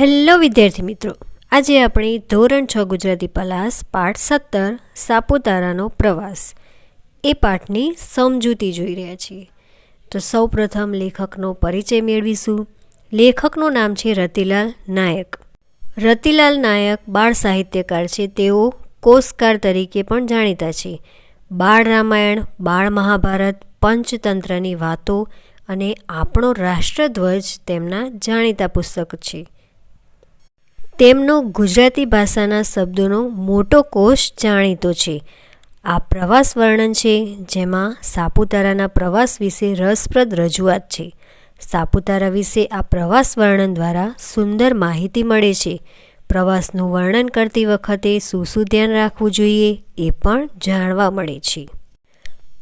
Hello વિદ્યાર્થી મિત્રો. આજે આપણે ધોરણ છ ગુજરાતી પલાસ, પાઠ સત્તર, સાપુતારાનો પ્રવાસ. એ પાઠની સમજૂતી જોઈ રહ્યા છીએ. તો સૌપ્રથમ લેખકનો પરિચય મેળવીશું. લેખકનું નામ છે રતિલાલ નાયક. રતિલાલ નાયક બાળ સાહિત્યકાર છે. તેઓ કોષકાર તરીકે પણ જાણીતા છે. બાળ રામાયણ, બાળ મહાભારત, પંચતંત્રની વાતો અને આપણો રાષ્ટ્રધ્વજ તેમના જાણીતા પુસ્તક છે. તેમનો ગુજરાતી ભાષાના શબ્દોનો મોટો કોષ જાણીતો છે. આ પ્રવાસ વર્ણન છે, જેમાં સાપુતારાના પ્રવાસ વિશે રસપ્રદ રજૂઆત છે. સાપુતારા વિશે આ પ્રવાસ વર્ણન દ્વારા સુંદર માહિતી મળે છે. પ્રવાસનું વર્ણન કરતી વખતે શું શું ધ્યાન રાખવું જોઈએ એ પણ જાણવા મળે છે.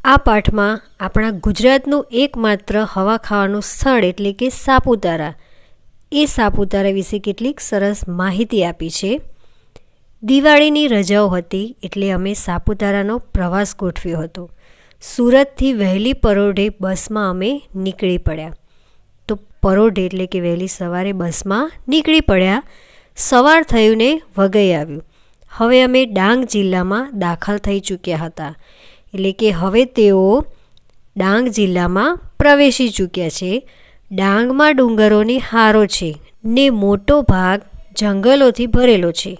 આ પાઠમાં આપણા ગુજરાતનું એકમાત્ર હવા ખાવાનું સ્થળ એટલે કે સાપુતારા. એ સાપુતારા વિશે કેટલીક સરસ માહિતી આપી છે. દિવાળીની રજાઓ હતી એટલે અમે સાપુતારાનો પ્રવાસ ગોઠવ્યો હતો. સુરતથી વહેલી પરોઢે બસમાં અમે નીકળી પડ્યા. તો પરોઢે એટલે કે વહેલી સવારે બસમાં નીકળી પડ્યા. સવાર થયું ને વગઈ આવ્યું. હવે અમે ડાંગ જિલ્લામાં દાખલ થઈ ચૂક્યા હતા. એટલે કે હવે તેઓ ડાંગ જિલ્લામાં પ્રવેશી ચૂક્યા છે. ડાંગમાં ડુંગરોની હારો છે. ને મોટો ભાગ જંગલોથી ભરેલો છે.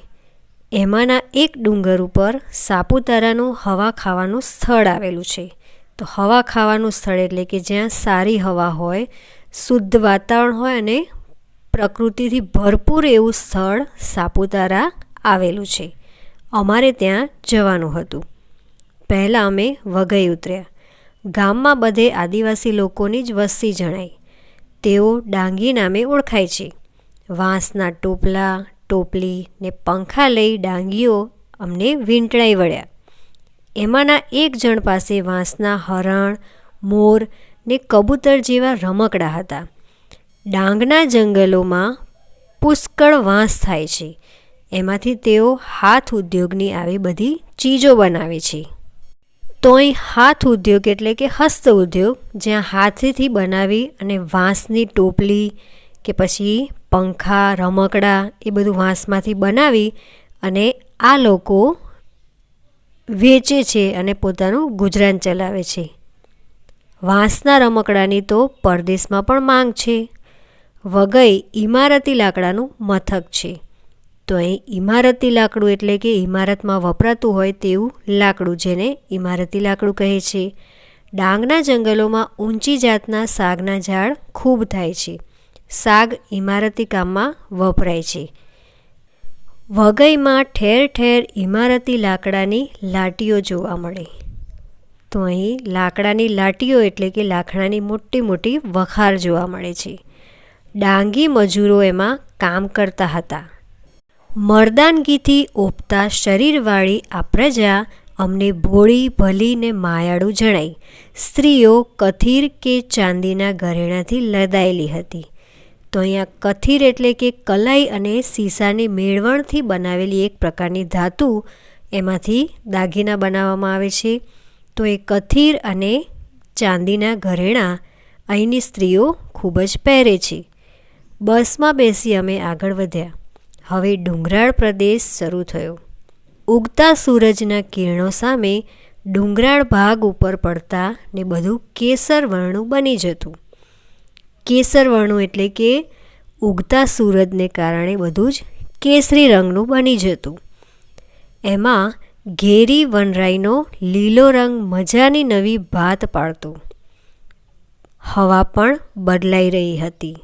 એમાંના એક ડુંગર ઉપર સાપુતારાનું હવા ખાવાનું સ્થળ આવેલું છે. તો હવા ખાવાનું સ્થળ એટલે કે જ્યાં સારી હવા હોય, શુદ્ધ વાતાવરણ હોય અને પ્રકૃતિથી ભરપૂર એવું સ્થળ સાપુતારા આવેલું છે. અમારે ત્યાં જવાનું હતું. પહેલાં અમે વઘઈ ઉતર્યા. ગામમાં બધે આદિવાસી લોકોની જ વસ્તી જણાય તેઓ ડાંગી નામે ઓળખાય છે. વાંસના ટોપલા, ટોપલી ને પંખા લઈ ડાંગીઓ અમને વીંટળાઈ વળ્યા. એમાંના એક જણ પાસે વાંસના હરણ, મોર ને કબૂતર જેવા રમકડા હતા. ડાંગના જંગલોમાં પુષ્કળ વાંસ થાય છે. એમાંથી તેઓ હાથ ઉદ્યોગની આવી બધી ચીજો બનાવે છે. તો અહીં હાથ ઉદ્યોગ એટલે કે હસ્ત ઉદ્યોગ, જ્યાં હાથેથી બનાવી અને વાંસની ટોપલી કે પછી પંખા, રમકડા એ બધું વાંસમાંથી બનાવી અને આ લોકો વેચે છે અને પોતાનું ગુજરાન ચલાવે છે. વાંસના રમકડાની તો પરદેશમાં પણ માંગ છે. વગઈ ઇમારતી લાકડાનું મથક છે. તો અહીં ઇમારતી લાકડું એટલે કે ઇમારતમાં વપરાતું હોય તેવું લાકડું જેને ઇમારતી લાકડું કહે છે. ડાંગના જંગલોમાં ઊંચી જાતના સાગના ઝાડ ખૂબ થાય છે. સાગ ઇમારતી કામમાં વપરાય છે. વઘઈમાં ઠેર ઠેર ઇમારતી લાકડાની લાટીઓ જોવા મળે. તો અહીં લાકડાની લાટીઓ એટલે કે લાકડાની મોટી મોટી વખાર જોવા મળે છે. ડાંગી મજૂરો એમાં કામ કરતા હતા. મરદાનગીથી ઓપતા શરીરવાળી આ પ્રજા અમને ભોળી, ભલી ને માયાળું જણાઈ. સ્ત્રીઓ કથીર કે ચાંદીના ઘરેણાથી લદાયેલી હતી. તો અહીંયા કથીર એટલે કે કલાઈ અને સીસાની મેળવણથી બનાવેલી એક પ્રકારની ધાતુ એમાંથી દાગીના બનાવવામાં આવે છે. તો એ કથીર અને ચાંદીના ઘરેણાં અહીંની સ્ત્રીઓ ખૂબ જ પહેરે છે. બસમાં બેસી અમે આગળ વધ્યા. હવે ડુંગરાળ પ્રદેશ શરૂ થયો. ઉગતા સૂરજના કિરણો સામે ડુંગરાળ ભાગ ઉપર પડતા ને બધું કેસરવર્ણું બની જતું. કેસરવર્ણું એટલે કે ઉગતા સૂરજને કારણે બધું જ કેસરી રંગનું બની જતું. એમાં ઘેરી વનરાઈનો લીલો રંગ મજાની નવી ભાત પાડતો. હવા પણ બદલાઈ રહી હતી.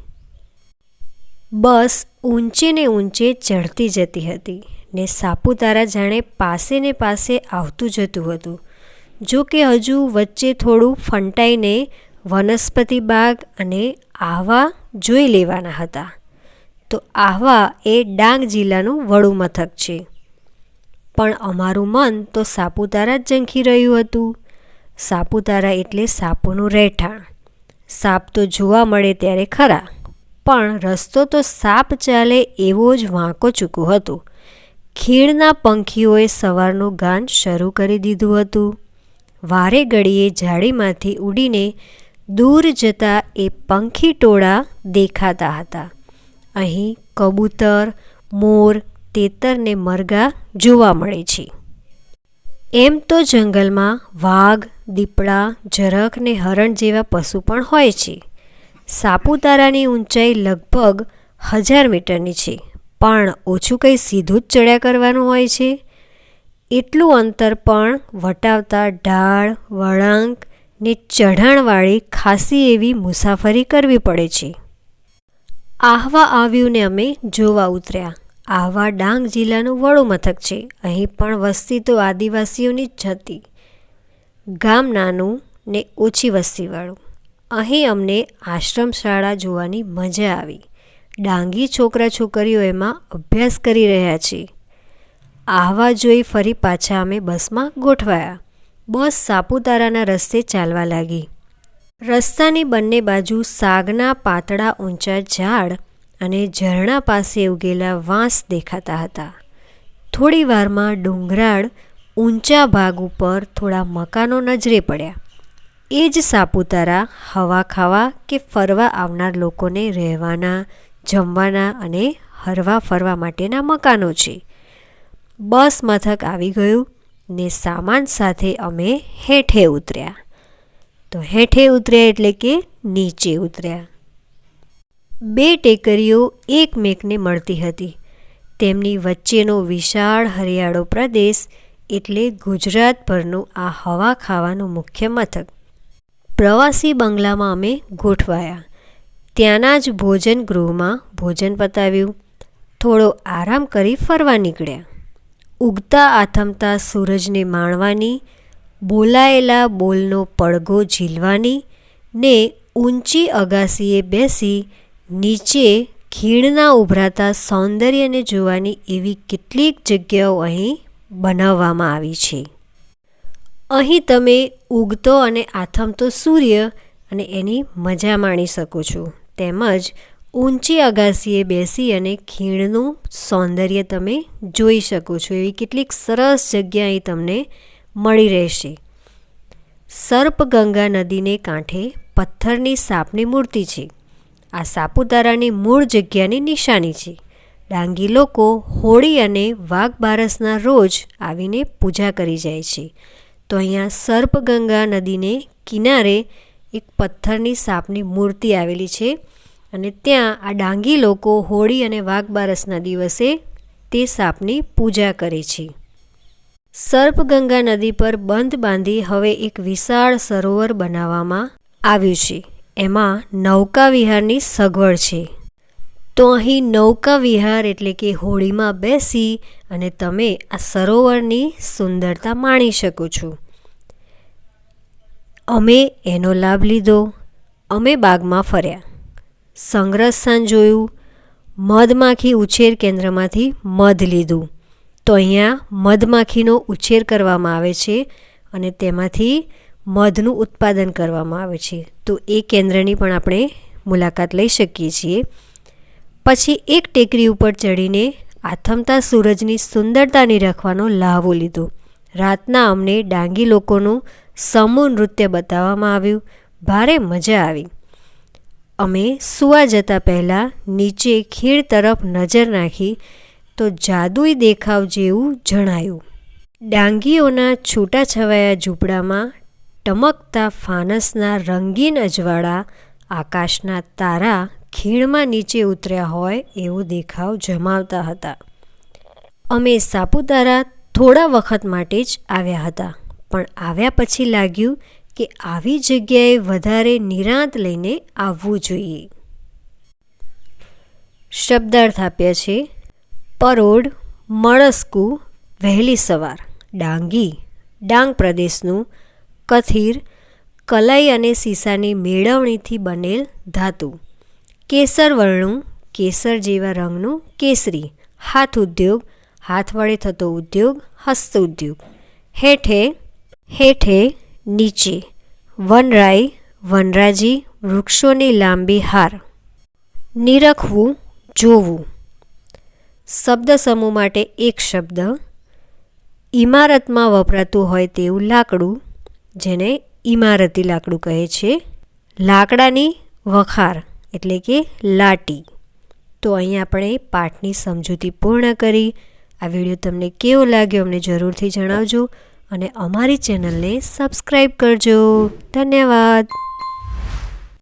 બસ ઊંચે ને ઊંચે ચઢતી જતી હતી ને સાપુતારા જાણે પાસે ને પાસે આવતું જતું હતું. જો કે હજુ વચ્ચે થોડું ફંટાઈને વનસ્પતિ બાગ અને આહવા જોઈ લેવાના હતા. તો આહવા એ ડાંગ જિલ્લાનું વડું મથક છે. પણ અમારું મન તો સાપુતારા જ ઝંખી રહ્યું હતું. સાપુતારા એટલે સાપોનું રહેઠાણ. સાપ તો જોવા મળે ત્યારે ખરા. પણ રસ્તો તો સાપ ચાલે એવો જ વાંકો ચૂકો હતું. ખીણના પંખીઓએ સવારનું ગાન શરૂ કરી દીધું હતું. વારે ઘડીએ ઝાડીમાંથી ઉડીને દૂર જતા એ પંખી ટોળા દેખાતા હતા. અહીં કબૂતર, મોર, તેતર ને મરઘા જોવા મળે છે. એમ તો જંગલમાં વાઘ, દીપડા ઝરખ ને હરણ જેવા પશુ પણ હોય છે. સાપુતારાની ઊંચાઈ લગભગ હજાર મીટરની છે. પણ ઓછું કંઈ સીધું જ ચડ્યા કરવાનું હોય છે? એટલું અંતર પણ વટાવતા ઢાળ, વળાંક ને ચઢાણવાળી ખાસી એવી મુસાફરી કરવી પડે છે. આહવા આવ્યું ને અમે જોવા ઉતર્યા. આહવા ડાંગ જિલ્લાનું વડું મથક છે. અહીં પણ વસ્તી તો આદિવાસીઓની જ હતી. ગામ નાનું ને ઓછી વસ્તીવાળું. અહીં અમને આશ્રમ શાળા જોવાની મજા આવી. ડાંગી છોકરા છોકરીઓ એમાં અભ્યાસ કરી રહ્યા છે આહવા જોઈ ફરી પાછા અમે બસમાં ગોઠવાયા. બસ સાપુતારાના રસ્તે ચાલવા લાગી. રસ્તાની બંને બાજુ સાગના પાતળા ઊંચા ઝાડ અને ઝરણા પાસે ઉગેલા વાંસ દેખાતા હતા. થોડી વારમાં ડુંગરાળ ઊંચા ભાગ ઉપર થોડા મકાનો નજરે પડ્યા. એ જ સાપુતારા હવા ખાવા કે ફરવા આવનાર લોકોને રહેવાના, જમવાના અને હરવા ફરવા માટેના મકાનો છે. બસ મથક આવી ગયું ને સામાન સાથે અમે હેઠે ઉતર્યા. તો હેઠે ઉતર્યા એટલે કે નીચે ઉતર્યા. બે ટેકરીઓ એકમેકને મળતી હતી. તેમની વચ્ચેનો વિશાળ હરિયાળો પ્રદેશ એટલે ગુજરાતભરનું આ હવા ખાવાનું મુખ્ય મથક. પ્રવાસી બંગલામાં અમે ગોઠવાયા. ત્યાંના જ ભોજન ગૃહમાં ભોજન પતાવ્યું. થોડો આરામ કરી ફરવા નીકળ્યા. ઉગતા આથમતા સૂરજને માણવાની, બોલાયેલા બોલનો પડઘો ઝીલવાની ને ઊંચી અગાસીએ બેસી નીચે ખીણના ઉભરાતા સૌંદર્યને જોવાની એવી કેટલીક જગ્યાઓ અહીં બનાવવામાં આવી છે. અહીં તમે ઉગતો અને આથમતો સૂર્ય અને એની મજા માણી શકો છો. તેમજ ઊંચી અગાસીએ બેસી અને ખીણનું સૌંદર્ય તમે જોઈ શકો છો. એવી કેટલીક સરસ જગ્યા અહીં તમને મળી રહેશે. સર્પગંગા નદીને કાંઠે પથ્થરની સાપની મૂર્તિ છે. આ સાપુતારાની મૂળ જગ્યાની નિશાની છે. ડાંગી લોકો હોળી અને વાઘ બારસના રોજ આવીને પૂજા કરી જાય છે. તો અહીંયા સર્પગંગા નદીને કિનારે એક પથ્થરની સાપની મૂર્તિ આવેલી છે અને ત્યાં આ ડાંગી લોકો હોળી અને વાઘબારસના દિવસે તે સાપની પૂજા કરે છે. સર્પગંગા નદી પર બંધ બાંધી હવે એક વિશાળ સરોવર બનાવવામાં આવ્યું છે. એમાં નૌકા વિહારની સગવડ છે. તો અહીં નૌકા વિહાર એટલે કે હોળીમાં બેસી અને તમે આ સરોવરની સુંદરતા માણી શકો છો. અમે એનો લાભ લીધો. અમે બાગમાં ફર્યા. સંગ્રહસ્થાન જોયું. મધમાખી ઉછેર કેન્દ્રમાંથી મધ લીધું. તો અહીંયા મધમાખીનો ઉછેર કરવામાં આવે છે અને તેમાંથી મધનું ઉત્પાદન કરવામાં આવે છે. તો એ કેન્દ્રની પણ આપણે મુલાકાત લઈ શકીએ છીએ. પછી એક ટેકરી ઉપર ચડીને આથમતા સૂરજની સુંદરતાની રાખવાનો લહાવો લીધો. રાતના અમને ડાંગી લોકોનું સમૂહ નૃત્ય બતાવવામાં આવ્યું. ભારે મજા આવી. અમે સૂવા જતાં પહેલાં નીચે ખીણ તરફ નજર નાખી તો જાદુઈ દેખાવ જેવું જણાયું. ડાંગીઓના છૂટાછવાયા ઝૂંપડામાં ટમકતા ફાનસના રંગીન અજવાળા, આકાશના તારા ખીણમાં નીચે ઉતર્યા હોય એવો દેખાવ જમાવતા હતા. અમે સાપુતારા થોડા વખત માટે જ આવ્યા હતા, પણ આવ્યા પછી લાગ્યું કે આવી જગ્યાએ વધારે નિરાંત લઈને આવવું જોઈએ. શબ્દાર્થ આપ્યા છે પરોડ મળસ્કુ, વહેલી સવાર, ડાંગી, ડાંગ પ્રદેશનું કથિર, કલાઈ અને સીસાની મેળવણીથી બનેલ ધાતુ. કેસર વર્ણું કેસર જેવા રંગનું કેસરી, હાથ ઉદ્યોગ, હાથ વડે થતો ઉદ્યોગ, હસ્ત ઉદ્યોગ. હેઠે હેઠે, નીચે. વનરાઈ વનરાજી, વૃક્ષોની લાંબી હાર. નિરખવું, જોવું. શબ્દ સમૂહ માટે એક શબ્દ. ઇમારતમાં વપરાતું હોય તેવું લાકડું, જેને ઇમારતી લાકડું કહે છે. લાકડાની વખાર. એટલે કે લાટી. તો અહીં આપણે પાઠની સમજૂતી પૂર્ણ કરી. આ વીડિયો તમને કેવો લાગ્યો અમને જરૂરથી જણાવજો અને અમારી ચેનલને સબસ્ક્રાઈબ કરજો. ધન્યવાદ.